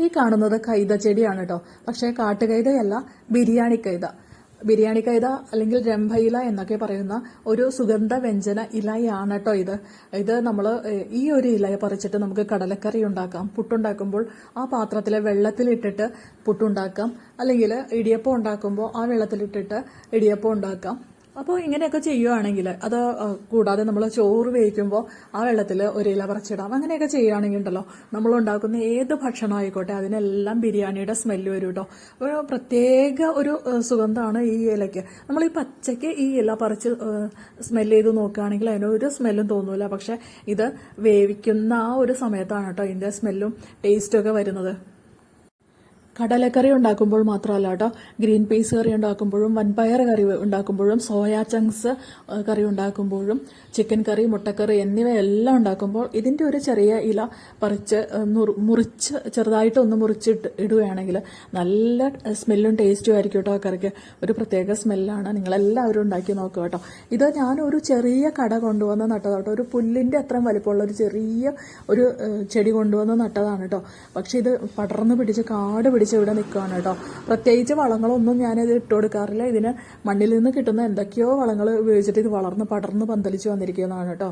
ഈ കാണുന്നത് കൈത ചെടിയാണ് കേട്ടോ. പക്ഷേ കാട്ടുകൈതയല്ല ബിരിയാണി കൈത. ബിരിയാണി കൈത അല്ലെങ്കിൽ രംഭയില എന്നൊക്കെ പറയുന്ന ഒരു സുഗന്ധ വ്യഞ്ജന ഇലയാണ് കേട്ടോ ഇത്. ഇത് നമ്മൾ ഈ ഒരു ഇലയെ പറിച്ചിട്ട് നമുക്ക് കടലക്കറി ഉണ്ടാക്കാം. പുട്ടുണ്ടാക്കുമ്പോൾ ആ പാത്രത്തിലെ വെള്ളത്തിലിട്ടിട്ട് പുട്ടുണ്ടാക്കാം. അല്ലെങ്കിൽ ഇടിയപ്പം ഉണ്ടാക്കുമ്പോൾ ആ വെള്ളത്തിലിട്ടിട്ട് ഇടിയപ്പം ഉണ്ടാക്കാം. അപ്പോൾ ഇങ്ങനെയൊക്കെ ചെയ്യുവാണെങ്കിൽ അത് കൂടാതെ നമ്മൾ ചോറ് വേവിക്കുമ്പോൾ ആ വെള്ളത്തിൽ ഒരു ഇല പറിച്ചിടാം. അങ്ങനെയൊക്കെ ചെയ്യുകയാണെങ്കിൽ ഉണ്ടല്ലോ നമ്മൾ ഉണ്ടാക്കുന്ന ഏത് ഭക്ഷണം ആയിക്കോട്ടെ അതിനെല്ലാം ബിരിയാണിയുടെ സ്മെല്ല് വരും കേട്ടോ ഒരു പ്രത്യേക ഒരു സുഗന്ധമാണ് ഈ ഇലയ്ക്ക്. നമ്മൾ ഈ പച്ചയ്ക്ക് ഈ ഇല പറിച്ച് സ്മെല്ല് ചെയ്ത് നോക്കുകയാണെങ്കിൽ അതിനൊരു സ്മെല്ലും തോന്നൂല. പക്ഷെ ഇത് വേവിക്കുന്ന ആ ഒരു സമയത്താണ് കേട്ടോ ഇതിന്റെ സ്മെല്ലും ടേസ്റ്റും ഒക്കെ വരുന്നത്. കടലക്കറി ഉണ്ടാക്കുമ്പോൾ മാത്രമല്ല കേട്ടോ ഗ്രീൻ പീസ് കറി ഉണ്ടാക്കുമ്പോഴും വൻപയർ കറി ഉണ്ടാക്കുമ്പോഴും സോയാ ചങ്ക്സ് കറി ഉണ്ടാക്കുമ്പോഴും ചിക്കൻ കറി മുട്ടക്കറി എന്നിവയെല്ലാം ഉണ്ടാക്കുമ്പോൾ ഇതിന്റെ ഒരു ചെറിയ ഇല പറിച്ച് മുറിച്ച് ചെറുതായിട്ട് ഒന്ന് മുറിച്ചിട്ട് ഇടുകയാണെങ്കിൽ നല്ല സ്മെല്ലും ടേസ്റ്റും ആയിരിക്കും കേട്ടോ ആ കറിക്ക്. ഒരു പ്രത്യേക സ്മെല്ലാണ്. നിങ്ങളെല്ലാവരും ഉണ്ടാക്കി നോക്കുക കേട്ടോ ഇത് ഞാൻ ഒരു ചെറിയ കട കൊണ്ടുവന്ന് നട്ടതാണ് കേട്ടോ ഒരു പുല്ലിന്റെ അത്രയും വലിപ്പമുള്ള ഒരു ചെറിയ ഒരു ചെടി കൊണ്ടുവന്ന് നട്ടതാണ് കേട്ടോ പക്ഷെ ഇത് പടർന്ന് പിടിച്ച് കാട് പിടിച്ച് ഇവിടെ നിൽക്കുകയാണ് കേട്ടോ. പ്രത്യേകിച്ച് വളങ്ങളൊന്നും ഞാനിത് ഇട്ട് കൊടുക്കാറില്ല ഇതിന് മണ്ണിൽ നിന്ന് കിട്ടുന്ന എന്തൊക്കെയോ വളങ്ങൾ ഉപയോഗിച്ചിട്ട് ഇത് വളർന്ന് പടർന്ന് പന്തലിച്ച് വന്നിരിക്കുന്നതാണ് കേട്ടോ.